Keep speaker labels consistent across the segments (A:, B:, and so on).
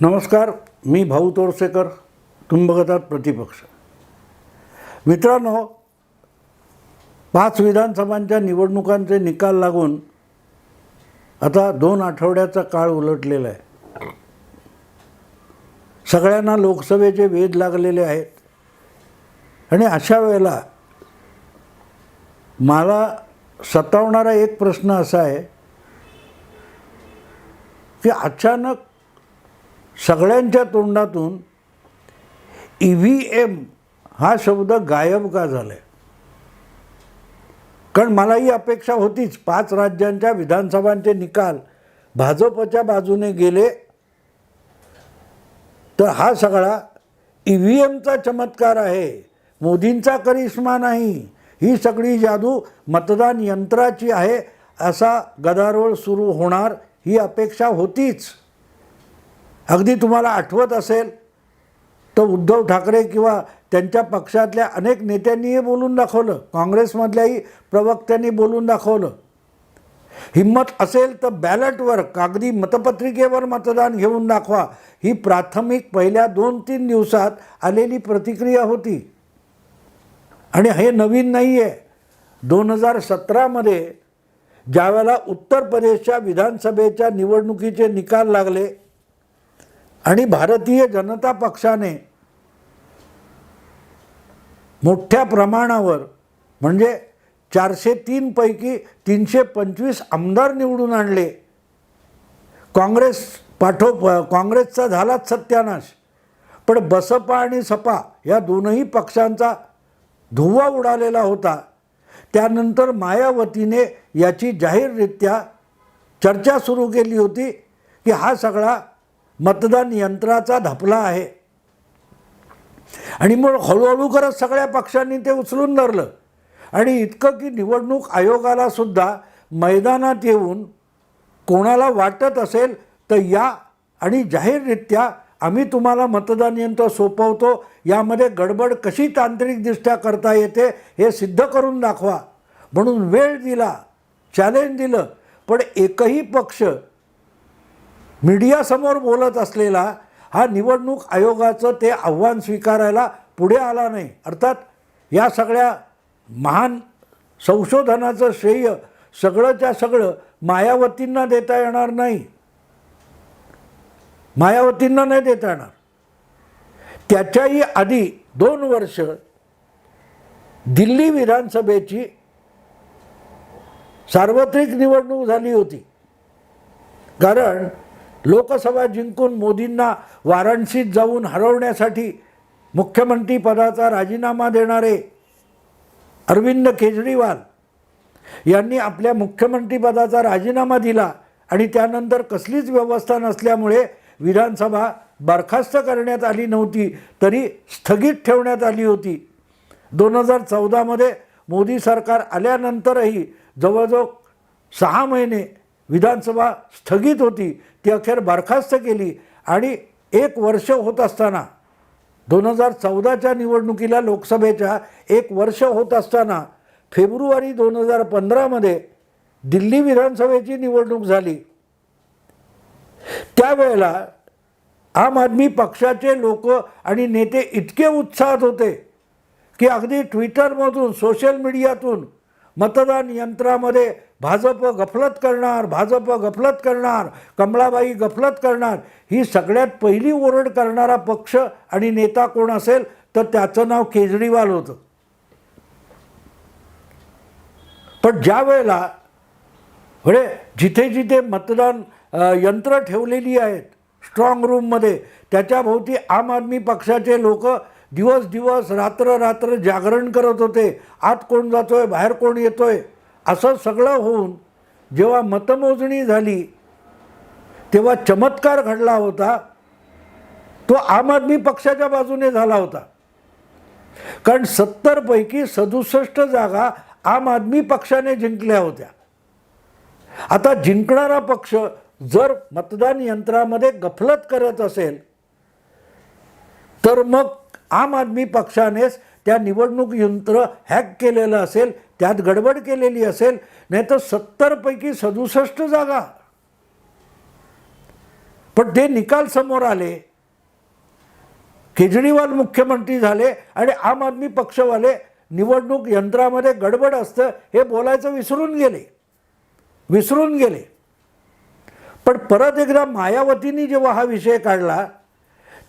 A: नमस्कार मी भाऊ तोरसेकर तुम्ही बघत आहात प्रतिपक्ष. मित्रांनो पाच विधानसभांच्या निवडणुकांचे निकाल लागून आता दोन आठवड्याचा काळ उलटलेला आहे. सगळ्यांना लोकसभेचे वेध लागलेले आहेत. आणि अशा वेळेला मला सतावणारा एक प्रश्न असा आहे की अचानक सगळ्यांच्या तोंडातून ई व्ही एम हा शब्द गायब का झाला आहे कारण मला ही अपेक्षा होतीच पाच राज्यांच्या विधानसभांचे निकाल भाजपच्या बाजूने गेले तर हा सगळा ई व्ही एमचा चमत्कार आहे. मोदींचा करिश्मा नाही. ही सगळी जादू मतदान यंत्राची आहे असा गदारोळ सुरू होणार ही अपेक्षा होतीच. अगदी तुम्हाला आठवत असेल तर उद्धव ठाकरे किंवा त्यांच्या पक्षातल्या अनेक नेत्यांनीही बोलून दाखवलं काँग्रेसमधल्याही प्रवक्त्यांनी बोलून दाखवलं. हिंमत असेल तर बॅलटवर कागदी मतपत्रिकेवर मतदान घेऊन दाखवा. ही प्राथमिक पहिल्या दोन तीन दिवसात आलेली प्रतिक्रिया होती. आणि हे नवीन नाही आहे दोन हजार सतरामध्ये ज्यावेळेला उत्तर प्रदेशच्या विधानसभेच्या निवडणुकीचे निकाल लागले आणि भारतीय जनता पक्षाने मोठ्या प्रमाणावर म्हणजे चारशे तीनपैकी तीनशे पंचवीस आमदार निवडून आणले. काँग्रेस पाठो काँग्रेसचा झालाच सत्यानाश. पण बसपा आणि सपा या दोनही पक्षांचा धुव्वा उडालेला होता. त्यानंतर मायावतीने याची जाहीररित्या चर्चा सुरू केली होती की हा सगळा मतदान यंत्राचा धपला आहे. आणि मग हळूहळू करत सगळ्या पक्षांनी ते उचलून धरलं. आणि इतकं की निवडणूक आयोगाला सुद्धा मैदानात येऊन कोणाला वाटत असेल तर या आणि जाहीररित्या आम्ही तुम्हाला मतदान यंत्र सोपवतो. यामध्ये गडबड कशी तांत्रिकदृष्ट्या करता येते हे सिद्ध करून दाखवा. म्हणून वेळ दिला चॅलेंज दिलं. पण एकही पक्ष मीडियासमोर बोलत असलेला हा निवडणूक आयोगाचं ते आव्हान स्वीकारायला पुढे आला नाही. अर्थात या सगळ्या महान संशोधनाचं श्रेय सगळंच्या सगळं मायावतींना देता येणार नाही. मायावतींना नाही देता येणार. त्याच्याही आधी दोन वर्ष दिल्ली विधानसभेची सार्वत्रिक निवडणूक झाली होती. कारण लोकसभा जिंकून मोदींना वाराणसीत जाऊन हरवण्यासाठी मुख्यमंत्री पदाचा राजीनामा देणारे अरविंद केजरीवाल यांनी आपल्या मुख्यमंत्रीपदाचा राजीनामा दिला आणि त्यानंतर कसलीच व्यवस्था नसल्यामुळे विधानसभा बरखास्त करण्यात आली नव्हती तरी स्थगित ठेवण्यात आली होती. दोन हजार चौदामध्ये मोदी सरकार आल्यानंतरही जवळजवळ सहा महिने विधानसभा स्थगित होती ती अखेर बरखास्त केली आणि एक वर्ष होत असताना दोन हजार चौदाच्या निवडणुकीला लोकसभेच्या एक वर्ष होत असताना फेब्रुवारी दोन हजार पंधरामध्ये दिल्ली विधानसभेची निवडणूक झाली. त्यावेळेला आम आदमी पक्षाचे लोक आणि नेते इतके उत्साहात होते की अगदी ट्विटरमधून सोशल मीडियातून मतदान यंत्रामध्ये भाजप गफलत करणार भाजप गफलत करणार कमळाबाई गफलत करणार ही सगळ्यात पहिली ओरड करणारा पक्ष आणि नेता कोण असेल तर त्याचं नाव केजरीवाल होतं. पण ज्या वेळेला म्हणजे जिथे जिथे मतदान यंत्र ठेवलेली आहेत स्ट्रॉंग रूममध्ये त्याच्याभोवती आम आदमी पक्षाचे लोक दिवस दिवस रात्र रात्र जागरण करत होते. आत कोण जातो आहे बाहेर कोण येतो आहे असं सगळं होऊन जेव्हा मतमोजणी झाली तेव्हा चमत्कार घडला होता. तो आम आदमी पक्षाच्या बाजूने झाला होता. कारण सत्तरपैकी सदुसष्ट जागा आम आदमी पक्षाने जिंकल्या होत्या. आता जिंकणारा पक्ष जर मतदान यंत्रामध्ये गफलत करत असेल तर मग आम आदमी पक्षानेच त्या निवडणूक यंत्र हॅक केलेलं असेल त्यात गडबड केलेली असेल नाही तर सत्तरपैकी सदुसष्ट जागा. पण ते निकाल समोर आले केजरीवाल मुख्यमंत्री झाले आणि आम आदमी पक्षवाले निवडणूक यंत्रामध्ये गडबड असतं हे बोलायचं विसरून गेले. विसरून गेले. पण परत एकदा मायावतींनी जेव्हा हा विषय काढला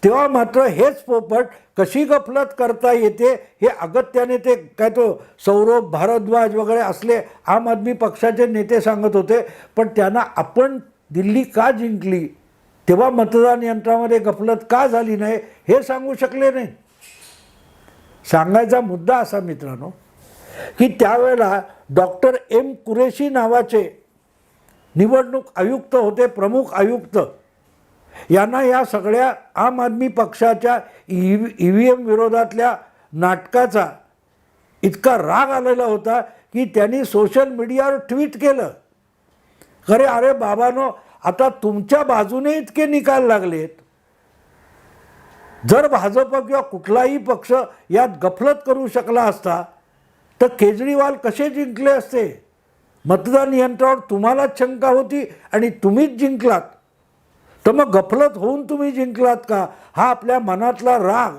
A: तेव्हा मात्र हेच पोपट कशी गफलत करता येते हे अगत्याने ते काय तो सौरभ भारद्वाज वगैरे असले आम आदमी पक्षाचे नेते सांगत होते. पण त्यांना आपण दिल्ली का जिंकली? तेव्हा मतदान यंत्रामध्ये गफलत का झाली नाही हे सांगू शकले नाही. सांगायचा मुद्दा असा मित्रांनो की त्यावेळेला डॉक्टर एम कुरेशी नावाचे निवडणूक आयुक्त होते प्रमुख आयुक्त. यांना या सगळ्या आम आदमी पक्षाच्या ई ई व्ही एम विरोधातल्या नाटकाचा इतका राग आलेला होता की त्यांनी सोशल मीडियावर ट्विट केलं. खरे अरे बाबानो आता तुमच्या बाजूने इतके निकाल लागलेत. जर भाजप किंवा कुठलाही पक्ष यात गफलत करू शकला असता तर केजरीवाल कसे जिंकले असते? मतदान यंत्रावर तुम्हालाच शंका होती आणि तुम्हीच जिंकलात. तर मग गफलत होऊन तुम्ही जिंकलात का? हा आपल्या मनातला राग.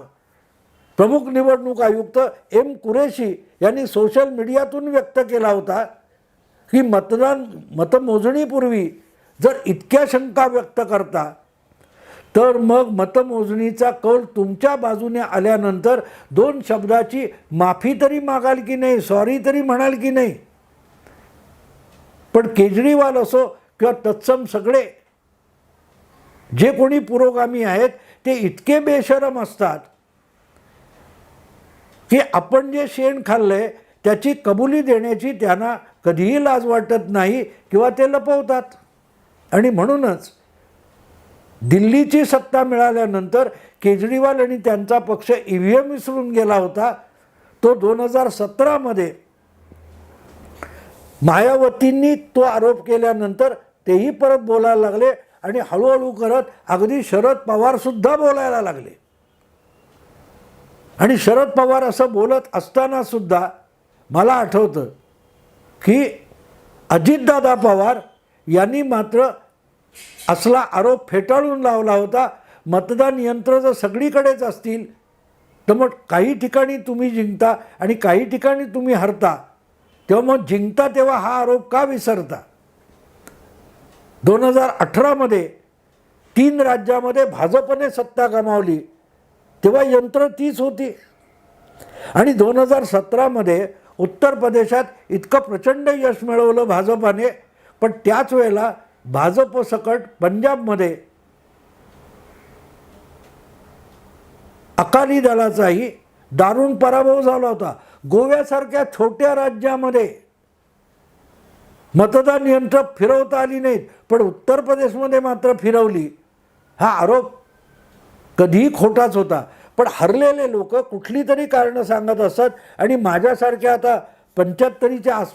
A: प्रमुख निवडणूक आयुक्त एम कुरेशी यांनी सोशल मीडियातून व्यक्त केला होता की मतदान मतमोजणीपूर्वी जर इतक्या शंका व्यक्त करता तर मग मतमोजणीचा कौल तुमच्या बाजूने आल्यानंतर दोन शब्दाची माफी तरी मागाल की नाही सॉरी तरी म्हणाल की नाही? पण केजरीवाल असो किंवा तत्सम सगळे जे कोणी पुरोगामी आहेत ते इतके बेशरम असतात की आपण जे शेण खाल्लं आहे त्याची कबुली देण्याची त्यांना कधीही लाज वाटत नाही किंवा ते लपवतात. आणि म्हणूनच दिल्लीची सत्ता मिळाल्यानंतर केजरीवाल आणि त्यांचा पक्ष ई व्ही एम विसरून गेला होता. तो दोन हजार सतरामध्ये मायावतींनी तो आरोप केल्यानंतर तेही परत बोलायला लागले. आणि हळूहळू करत अगदी शरद पवारसुद्धा बोलायला लागले. आणि शरद पवार असं बोलत असताना सुद्धा मला आठवतं की अजितदादा पवार यांनी मात्र असला आरोप फेटाळून लावला होता मतदान यंत्र जर सगळीकडेच असतील तर मग काही ठिकाणी तुम्ही जिंकता आणि काही ठिकाणी तुम्ही हरता. तेव्हा मग जिंकता तेव्हा हा आरोप का विसरता? दोन हजार अठरामध्ये तीन राज्यामध्ये भाजपने सत्ता गमावली. तेव्हा यंत्र तीच होती. आणि दोन हजार सतरामध्ये उत्तर प्रदेशात इतकं प्रचंड यश मिळवलं भाजपाने पण त्याच वेळेला भाजप सकट पंजाबमध्ये अकाली दलाचाही दारुण पराभव झाला होता. गोव्यासारख्या छोट्या राज्यामध्ये मतदान यंत्र फिरवता आली नाहीत पण उत्तर प्रदेशमध्ये मात्र फिरवली. हा आरोप कधीही खोटाच होता. पण हरलेले लोक कुठली तरी कारणं सांगत असत आणि माझ्यासारख्या आता पंच्याहत्तरीच्या आस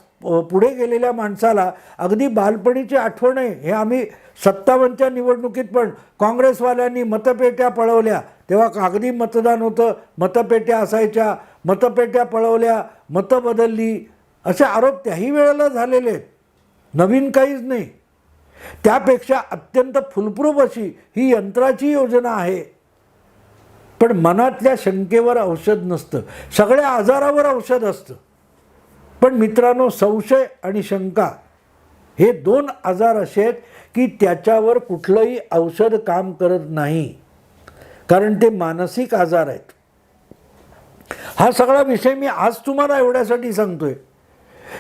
A: पुढे गेलेल्या माणसाला अगदी बालपणीची आठवण आहे. हे आम्ही सत्तावन्नच्या निवडणुकीत पण काँग्रेसवाल्यांनी मतपेट्या पळवल्या. तेव्हा कागदी मतदान होतं मतपेट्या असायच्या मतपेट्या पळवल्या मतं बदलली. असे आरोप त्याही वेळेला झालेले आहेत. नवीन काहीच नाही. त्यापेक्षा अत्यंत फुलप्रूफ अशी ही यंत्राची योजना आहे. पण मनातल्या शंकेवर औषध नसतं. सगळ्या आजारावर औषध असतं. पण मित्रांनो संशय आणि शंका हे दोन आजार असे आहेत की त्याच्यावर कुठलंही औषध काम करत नाही. कारण ते मानसिक आजार आहेत. हा सगळा विषय मी आज तुम्हाला एवढ्यासाठी सांगतोय.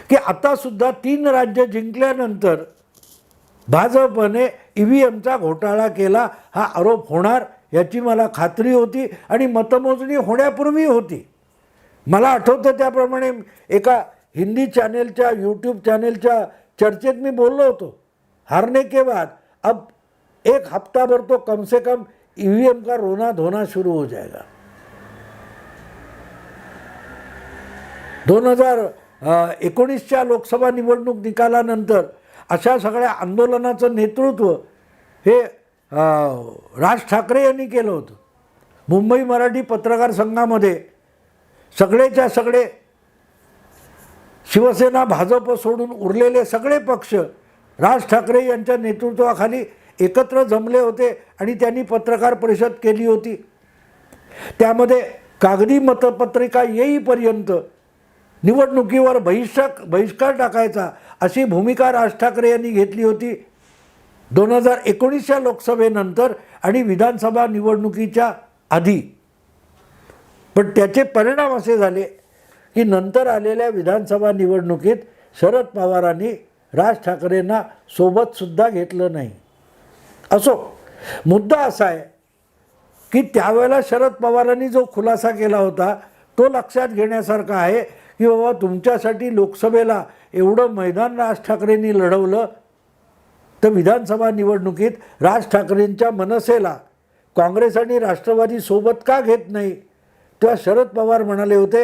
A: की आतासुद्धा तीन राज्य जिंकल्यानंतर भाजपने ई व्ही एमचा घोटाळा केला हा आरोप होणार याची मला खात्री होती आणि मतमोजणी होण्यापूर्वी होती. मला आठवतं त्याप्रमाणे एका हिंदी चॅनेलच्या यूट्यूब चॅनेलच्या चर्चेत मी बोललो होतो. हारने के बाद अब एक हफ्ता भर तो कम से कम ई व्ही एम का रोना धोना शुरू हो जाएगा. दोन हजार एकोणीसच्या लोकसभा निवडणूक निकालानंतर अशा सगळ्या आंदोलनाचं नेतृत्व हे राज ठाकरे यांनी केलं होतं. मुंबई मराठी पत्रकार संघामध्ये सगळेच्या सगळे शिवसेना भाजप सोडून उरलेले सगळे पक्ष राज ठाकरे यांच्या नेतृत्वाखाली एकत्र जमले होते आणि त्यांनी पत्रकार परिषद केली होती. त्यामध्ये कागदी मतपत्रिका येईपर्यंत निवडणुकीवर बहिष्कार बहिष्कार टाकायचा अशी भूमिका राज ठाकरे यांनी घेतली होती. दोन हजार एकोणीसच्या लोकसभेनंतर आणि विधानसभा निवडणुकीच्या आधी. पण त्याचे परिणाम असे झाले की नंतर आलेल्या विधानसभा निवडणुकीत शरद पवारांनी राज ठाकरेंना सोबतसुद्धा घेतलं नाही. असो मुद्दा असा आहे की त्यावेळेला शरद पवारांनी जो खुलासा केला होता तो लक्षात घेण्यासारखा आहे. की बाबा तुमच्यासाठी लोकसभेला एवढं मैदान राज ठाकरेंनी लढवलं तर विधानसभा निवडणुकीत राज ठाकरेंच्या मनसेला काँग्रेस आणि राष्ट्रवादी सोबत का घेत नाही? तेव्हा शरद पवार म्हणाले होते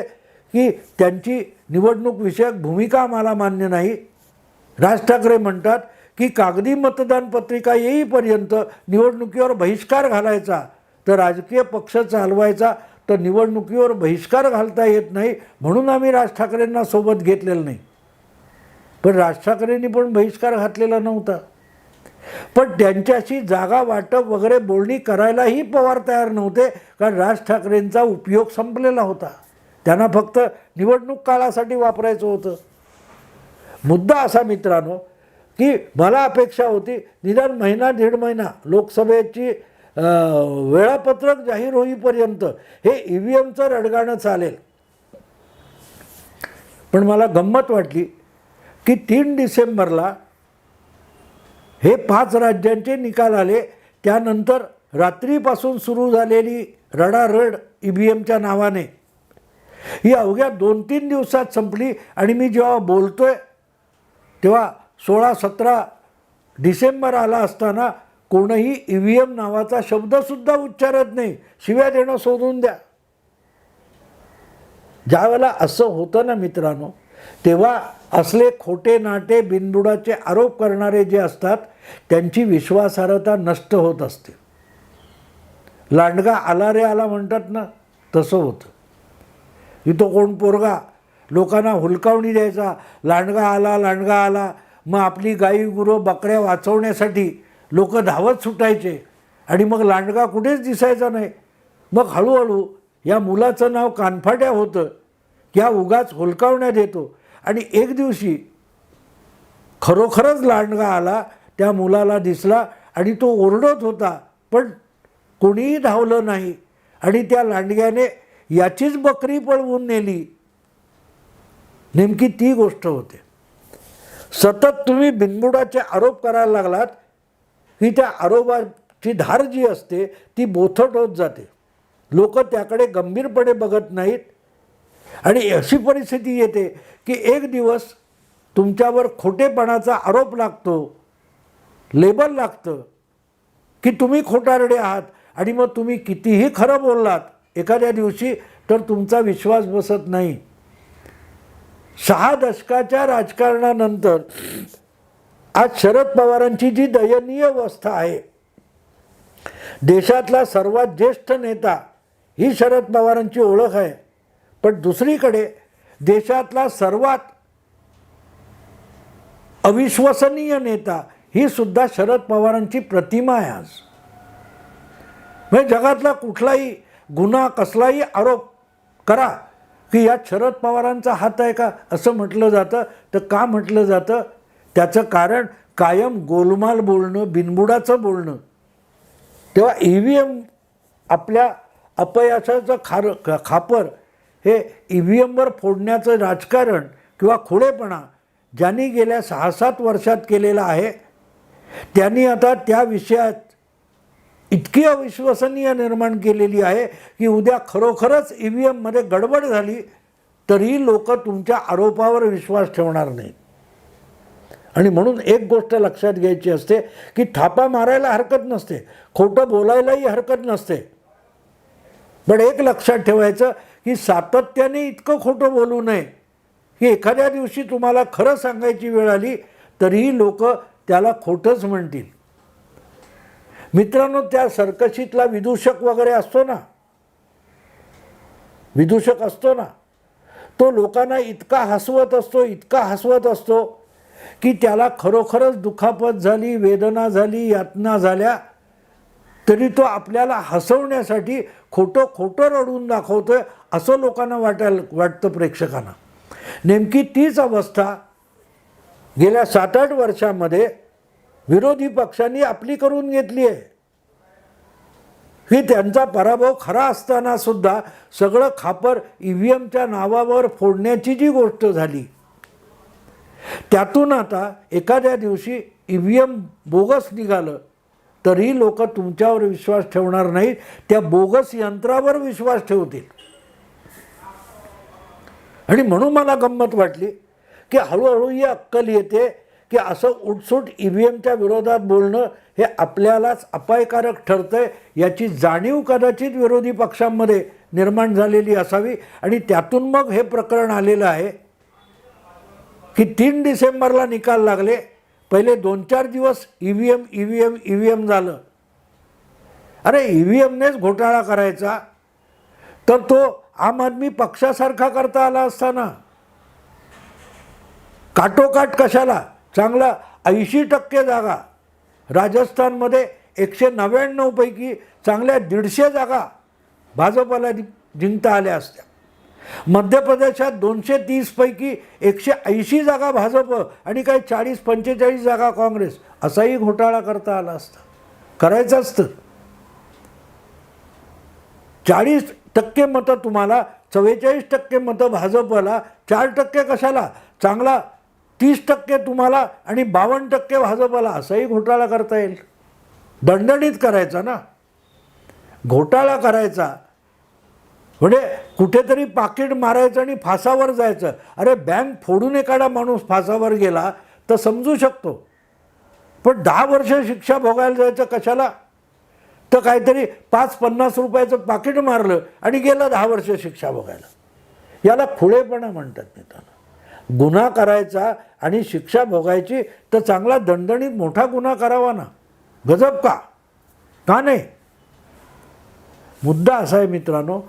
A: की त्यांची निवडणूक विषयक भूमिका आम्हाला मान्य नाही. राज ठाकरे म्हणतात की कागदी मतदान पत्रिका येईपर्यंत निवडणुकीवर बहिष्कार घालायचा तर राजकीय पक्ष चालवायचा तर निवडणुकीवर बहिष्कार घालता येत नाही म्हणून आम्ही राज ठाकरेंना सोबत घेतलेलं नाही. पण राज ठाकरेंनी पण बहिष्कार घातलेला नव्हता. पण त्यांच्याशी जागा वाटप वगैरे बोलणी करायलाही पवार तयार नव्हते कारण राज ठाकरेंचा उपयोग संपलेला होता. त्यांना फक्त निवडणूक काळासाठी वापरायचं होतं. मुद्दा असा मित्रांनो की मला अपेक्षा होती निदान महिना दीड महिना लोकसभेची वेळापत्रक जाहीर होईपर्यंत हे ई व्ही एमचं रडगाणं चालेल. पण मला गंमत वाटली की तीन डिसेंबरला हे पाच राज्यांचे निकाल आले. त्यानंतर रात्रीपासून सुरू झालेली रडारड ई व्ही एमच्या नावाने. ही अवघ्या दोन तीन दिवसात संपली आणि मी जेव्हा बोलतोय तेव्हा सोळा सतरा डिसेंबर आला असताना कोणही ई व्ही एम नावाचा शब्दसुद्धा उच्चारत नाही. शिव्या देणं सोडून द्या. ज्यावेळेला असं होतं ना मित्रांनो तेव्हा असले खोटे नाटे बिनबुडाचे आरोप करणारे जे असतात त्यांची विश्वासार्हता नष्ट होत असते. लांडगा आला रे आला म्हणतात ना तसं होतं. इथं कोण पोरगा लोकांना हुलकावणी द्यायचा लांडगा आला लांडगा आला मग आपली गाई गुरं बकऱ्या वाचवण्यासाठी लोक धावत सुटायचे. आणि मग लांडगा कुठेच दिसायचा नाही. मग हळूहळू या मुलाचं नाव कानफाट्या होतं. या उगाच होलकावण्यात येतो. आणि एक दिवशी खरोखरच लांडगा आला त्या मुलाला दिसला आणि तो ओरडत होता पण कोणीही धावलं नाही. आणि त्या लांडग्याने याचीच बकरी पळवून नेली. नेमकी ती गोष्ट होते. सतत तुम्ही बिनबुडाचे आरोप करायला लागलात की त्या आरोपाची धार जी असते ती बोथट होत जाते. लोक त्याकडे गंभीरपणे बघत नाहीत. आणि अशी परिस्थिती येते की एक दिवस तुमच्यावर खोटेपणाचा आरोप लागतो लेबल लागतं की तुम्ही खोटारडे आहात आणि मग तुम्ही कितीही खरं बोललात एखाद्या दिवशी तर तुमचा विश्वास बसत नाही. सहा दशकाच्या राजकारणानंतर आज शरद पवारांची जी दयनीय अवस्था आहे देशातला सर्वात ज्येष्ठ नेता ही शरद पवारांची ओळख आहे. पण दुसरीकडे देशातला सर्वात अविश्वसनीय नेता ही सुद्धा शरद पवारांची प्रतिमा आहे आज. म्हणजे जगातला कुठलाही गुन्हा कसलाही आरोप करा की यात शरद पवारांचा हात आहे का असं म्हटलं जातं तर का म्हटलं जातं? त्याचं कारण कायम गोलमाल बोलणं बिनबुडाचं बोलणं. तेव्हा ई व्ही एम आपल्या अपयशाचं खार खापर हे ई व्ही एमवर फोडण्याचं राजकारण किंवा खोडेपणा ज्यांनी गेल्या सहा सात वर्षात केलेला आहे त्यांनी आता त्या विषयात इतकी अविश्वसनीय निर्माण केलेली आहे की उद्या खरोखरच ई व्ही एममध्ये गडबड झाली तरीही लोक तुमच्या आरोपावर विश्वास ठेवणार नाहीत. आणि म्हणून एक गोष्ट लक्षात घ्यायची असते की थापा मारायला हरकत नसते खोटं बोलायलाही हरकत नसते. पण एक लक्षात ठेवायचं की सातत्याने इतकं खोटं बोलू नये. की एखाद्या दिवशी तुम्हाला खरं सांगायची वेळ आली तरीही लोक त्याला खोटंच म्हणतील. मित्रांनो त्या सर्कशीतला विदूषक वगैरे असतो ना? विदूषक असतो ना? तो लोकांना इतका हसवत असतो इतका हसवत असतो की त्याला खरोखरच दुखापत झाली वेदना झाली यातना झाल्या तरी तो आपल्याला हसवण्यासाठी खोटं खोटं रडून दाखवतोय असं लोकांना वाटायला वाटतं प्रेक्षकांना. नेमकी तीच अवस्था गेल्या सात आठ वर्षामध्ये विरोधी पक्षांनी आपली करून घेतली आहे. की त्यांचा पराभव खरा असताना सुद्धा सगळं खापर ई व्ही एमच्या नावावर फोडण्याची जी गोष्ट झाली त्यातून आता एखाद्या दिवशी ई व्ही एम बोगस निघालं तरी लोक तुमच्यावर विश्वास ठेवणार नाहीत. त्या बोगस यंत्रावर विश्वास ठेवतील. आणि म्हणून मला गंमत वाटली की हळूहळू ही अक्कल येते की असं उठसूट ई व्ही एमच्या विरोधात बोलणं हे आपल्यालाच अपायकारक ठरतंय याची जाणीव कदाचित विरोधी पक्षांमध्ये निर्माण झालेली असावी. आणि त्यातून मग हे प्रकरण आलेलं आहे की तीन डिसेंबरला निकाल लागले. पहिले दोन चार दिवस E V M E V M E V M झालं. अरे ई व्ही एमनेच घोटाळा करायचा. तर तो आम आदमी पक्षासारखा करता आला असताना. काटोकाट कशाला? चांगला ऐंशी टक्के जागा. राजस्थानमध्ये एकशे नव्याण्णवपैकी चांगल्या दीडशे जागा भाजपाला जिंकता आल्या असत्या. मध्य प्रदेशात दोनशे तीसपैकी एकशे ऐंशी जागा भाजप आणि काही चाळीस पंचेचाळीस जागा काँग्रेस असाही घोटाळा करता आला असता. करायचं असतं. चाळीस टक्के मतं तुम्हाला चव्वेचाळीस टक्के मतं भाजपला चार टक्के कशाला? चांगला तीस टक्के तुम्हाला आणि बावन्न टक्के भाजपला असाही घोटाळा करता येईल. दणदणीत करायचा ना. घोटाळा करायचा. म्हणजे कुठेतरी पाकिट मारायचं आणि फासावर जायचं. अरे बँक फोडून एखादा माणूस फासावर गेला तर समजू शकतो. पण दहा वर्ष शिक्षा भोगायला जायचं कशाला? तर काहीतरी पाच पन्नास रुपयाचं पाकिट मारलं आणि गेलं दहा वर्ष शिक्षा भोगायला. याला खुळेपणा म्हणतात मी त्याला गुन्हा करायचा आणि शिक्षा भोगायची तर चांगला दणदणीत मोठा गुन्हा करावा ना. गजब का? का नाही? मुद्दा असा आहे मित्रांनो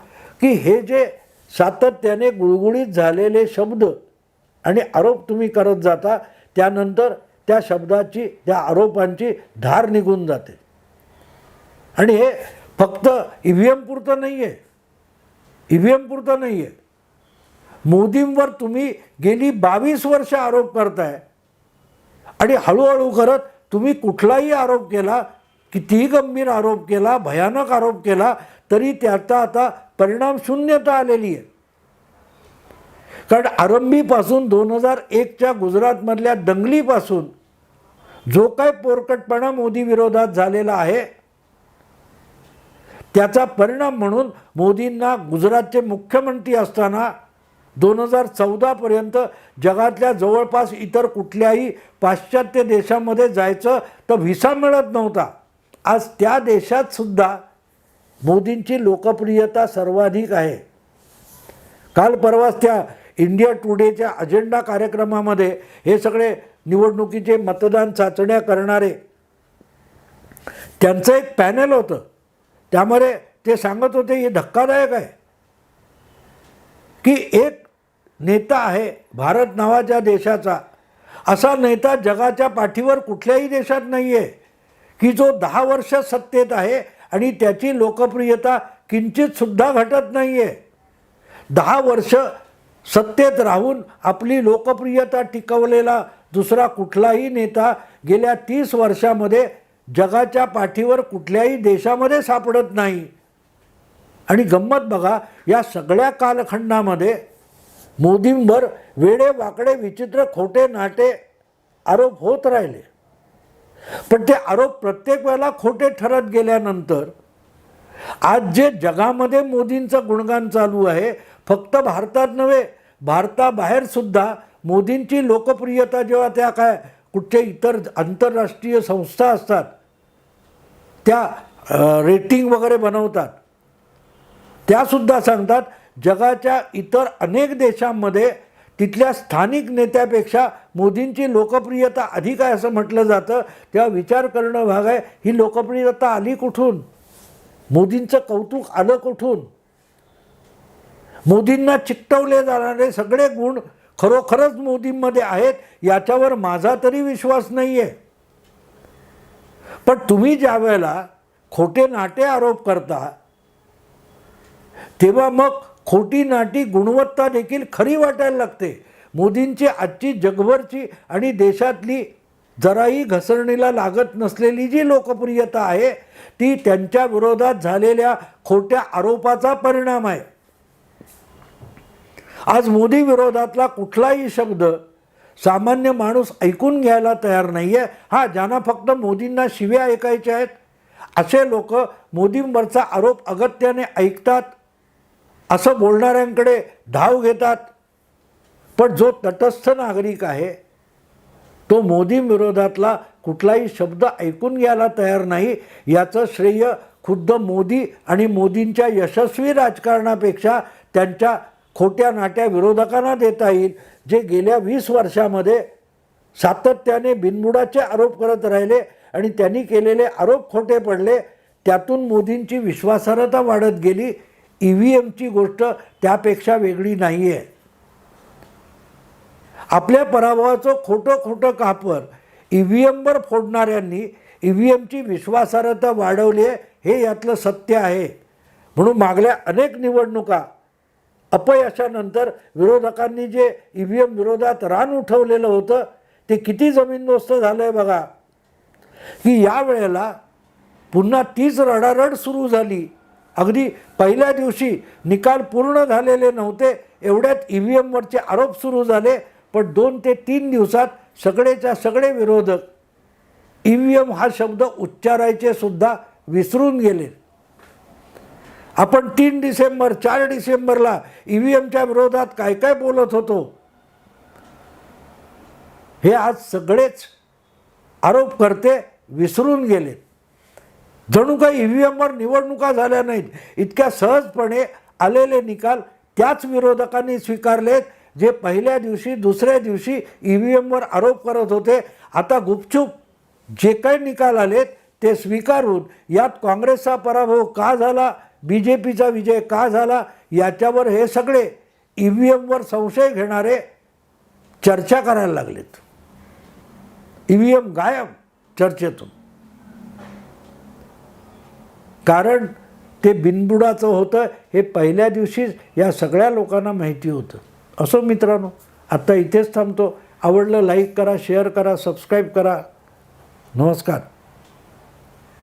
A: की हे जे सातत्याने गुळगुळीत झालेले शब्द आणि आरोप तुम्ही करत जाता त्यानंतर त्या शब्दाची त्या आरोपांची धार निघून जाते. आणि हे फक्त ई व्ही एम पुरतं नाही आहे ई व्ही एम पुरतं नाही आहे मोदींवर तुम्ही गेली बावीस वर्ष आरोप करताय. आणि हळूहळू करत तुम्ही कुठलाही आरोप केला कितीही गंभीर आरोप केला भयानक आरोप केला तरी त्याचा आता परिणाम शून्यता आलेली आहे. कारण आरंभीपासून दोन हजार एकच्या गुजरातमधल्या दंगलीपासून जो काय पोरकटपणा मोदी विरोधात झालेला आहे त्याचा परिणाम म्हणून मोदींना गुजरातचे मुख्यमंत्री असताना दोन हजार चौदापर्यंत जगातल्या जवळपास इतर कुठल्याही पाश्चात्य देशामध्ये जायचं तर व्हिसा मिळत नव्हता. आज त्या देशात सुद्धा मोदींची लोकप्रियता सर्वाधिक आहे. काल परवाच त्या इंडिया टुडेच्या अजेंडा कार्यक्रमामध्ये हे सगळे निवडणुकीचे मतदान चाचण्या करणारे त्यांचं एक पॅनल होतं. त्यामध्ये ते सांगत होते हे धक्कादायक आहे की एक नेता आहे भारत नावाच्या देशाचा. असा नेता जगाच्या पाठीवर कुठल्याही देशात नाही आहे की जो दहा वर्ष सत्तेत आहे आणि त्याची लोकप्रियता किंचितसुद्धा घटत नाही आहे दहा वर्ष सत्तेत राहून आपली लोकप्रियता टिकवलेला दुसरा कुठलाही नेता गेल्या तीस वर्षामध्ये जगाच्या पाठीवर कुठल्याही देशामध्ये सापडत नाही. आणि गंमत बघा या सगळ्या कालखंडामध्ये मोदींवर वेडे वाकडे विचित्र खोटे नाटे आरोप होत राहिले. पण ते आरोप प्रत्येक वेळेला खोटे ठरत गेल्यानंतर आज जे जगामध्ये मोदींचं गुणगान चालू आहे फक्त भारतात नव्हे भारताबाहेर सुद्धा मोदींची लोकप्रियता जेव्हा त्या काय कुठचे इतर आंतरराष्ट्रीय संस्था असतात त्या रेटिंग वगैरे बनवतात त्यासुद्धा सांगतात जगाच्या इतर अनेक देशांमध्ये तिथल्या स्थानिक नेत्यापेक्षा मोदींची लोकप्रियता अधिक आहे असं म्हटलं जातं. तेव्हा विचार करणं भाग आहे. ही लोकप्रियता आली कुठून? मोदींचं कौतुक आलं कुठून? मोदींना चिकटवले जाणारे सगळे गुण खरोखरच मोदींमध्ये आहेत याच्यावर माझा तरी विश्वास नाही आहे पण तुम्ही ज्या वेळेला खोटे नाटे आरोप करता तेव्हा मग खोटी नाटी गुणवत्ता देखील खरी वाटायला लागते. मोदींची आजची जगभरची आणि देशातली जराही घसरणीला लागत नसलेली जी लोकप्रियता आहे ती त्यांच्या विरोधात झालेल्या खोट्या आरोपाचा परिणाम आहे. आज मोदी विरोधातला कुठलाही शब्द सामान्य माणूस ऐकून घ्यायला तयार नाही आहे हा ज्यांना फक्त मोदींना शिव्या ऐकायच्या आहेत असे लोक मोदींवरचा आरोप अगत्याने ऐकतात. असं बोलणाऱ्यांकडे धाव घेतात. पण जो तटस्थ नागरिक आहे तो मोदींविरोधातला कुठलाही शब्द ऐकून घ्यायला तयार नाही. याचं श्रेय खुद्द मोदी आणि मोदींच्या यशस्वी राजकारणापेक्षा त्यांच्या खोट्या नाट्या विरोधकांना देता येईल जे गेल्या वीस वर्षामध्ये सातत्याने बिनबुडाचे आरोप करत राहिले आणि त्यांनी केलेले आरोप खोटे पडले. त्यातून मोदींची विश्वासार्हता वाढत गेली. ई व्ही एमची गोष्ट त्यापेक्षा वेगळी नाही आहे आपल्या पराभवाचं खोटं खोटं कापर ई व्ही एमवर फोडणाऱ्यांनी ई व्ही एमची विश्वासार्हता वाढवली आहे हे यातलं सत्य आहे. म्हणून मागल्या अनेक निवडणुका अपयशानंतर विरोधकांनी जे ई व्ही एम विरोधात रान उठवलेलं होतं ते किती जमीनदोस्त झालं आहे बघा. की या वेळेला पुन्हा तीच रडारड सुरू झाली. अगदी पहिल्या दिवशी निकाल पूर्ण झालेले नव्हते एवढ्यात ई व्ही एमवरचे आरोप सुरू झाले पण दोन ते तीन दिवसात सगळेच्या सगळे विरोधक ई व्ही एम हा शब्द उच्चारायचे सुद्धा विसरून गेले. आपण तीन डिसेंबर चार डिसेंबरला ई व्ही एमच्या विरोधात काय काय बोलत होतो? हे आज सगळेच आरोप करते विसरून गेले. जणू काही ई व्ही एमवर निवडणुका झाल्या नाहीत. इतक्या सहजपणे आलेले निकाल त्याच विरोधकांनी स्वीकारलेत जे पहिल्या दिवशी दुसऱ्या दिवशी ई व्ही एमवर आरोप करत होते. आता गुपचूप जे काही निकाल आलेत ते स्वीकारून यात काँग्रेसचा पराभव का झाला बी जे पीचा विजय का झाला याच्यावर हे सगळे ई व्ही एमवर संशय घेणारे चर्चा करायला लागलेत. ई व्ही एम गायब चर्चेतून. कारण ते बिनबुडाचं होतं हे पहिल्या दिवशीच या सगळ्या लोकांना माहिती होतं. असो मित्रांनो आत्ता इथेच थांबतो. आवडलं लाईक करा शेअर करा सबस्क्राईब करा. नमस्कार.